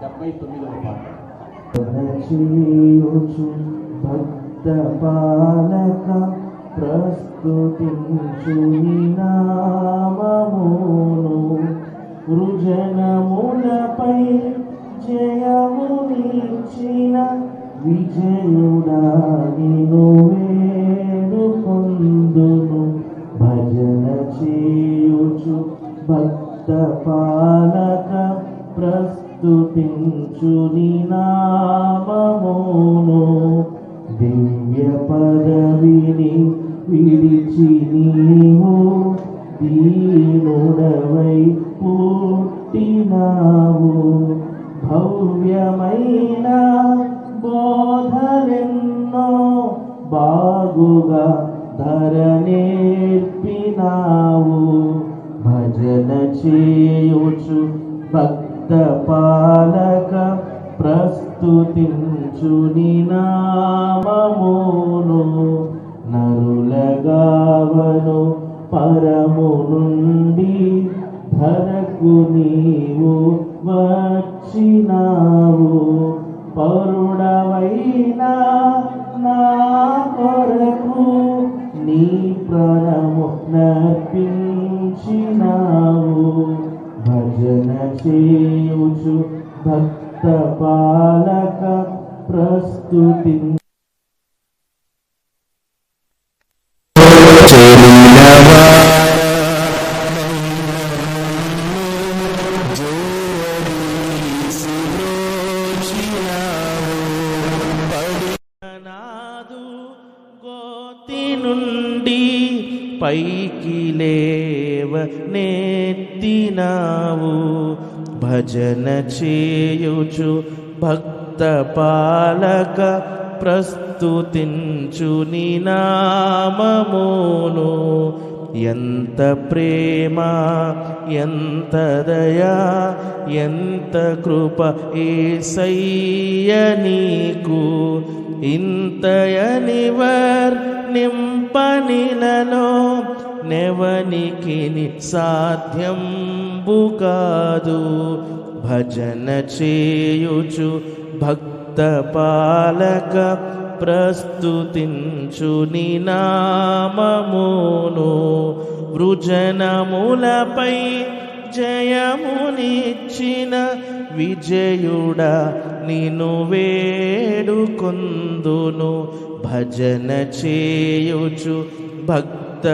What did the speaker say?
డెబ్బై తొమ్మిదవ పాట భక్త పాలక ప్రస్తుతించు నీ నామమును. వృజనములపై జయమునిచ్చిన విజయుడా నిను వేడుకొందును. భజన చేయుచు భక్త పాలక ప్రస్తుతించు నామమును దివ్య పదవిని విడిచి నీవు దీనుడవై పుట్టినావు. భవ్యమైన బోధలెన్నో బాగుగా ధరనేర్పినావు భజన చేయుచు భక్త పాలక ప్రస్తుతి నామమును నరులగావను పరము నుండి ధరకు నీవు వచ్చినావు. పరుడవైన నా కొరకు నీ ప్రాణము నర్పించినావు. భజన చే భక్త పాలక ప్రస్తుతి నుండి పైకి లేవ నేత్తినావు భజన చేయుచు భక్త పాలక ప్రస్తుతించు నినామమును ఎంత ప్రేమ ఎంత దయా ఎంత కృప ఏసయ్య నీకు. ఇంతయనివర్ పనిలలో నెవనికి సాధ్యంబు కాదు భజన చేయుచు భక్త పాలక ప్రస్తుతించు నినామమును వృజనములపై జయమునిచ్చిన విజయుడ నిను వేడుకొందును. భజన చేయుచు భక్త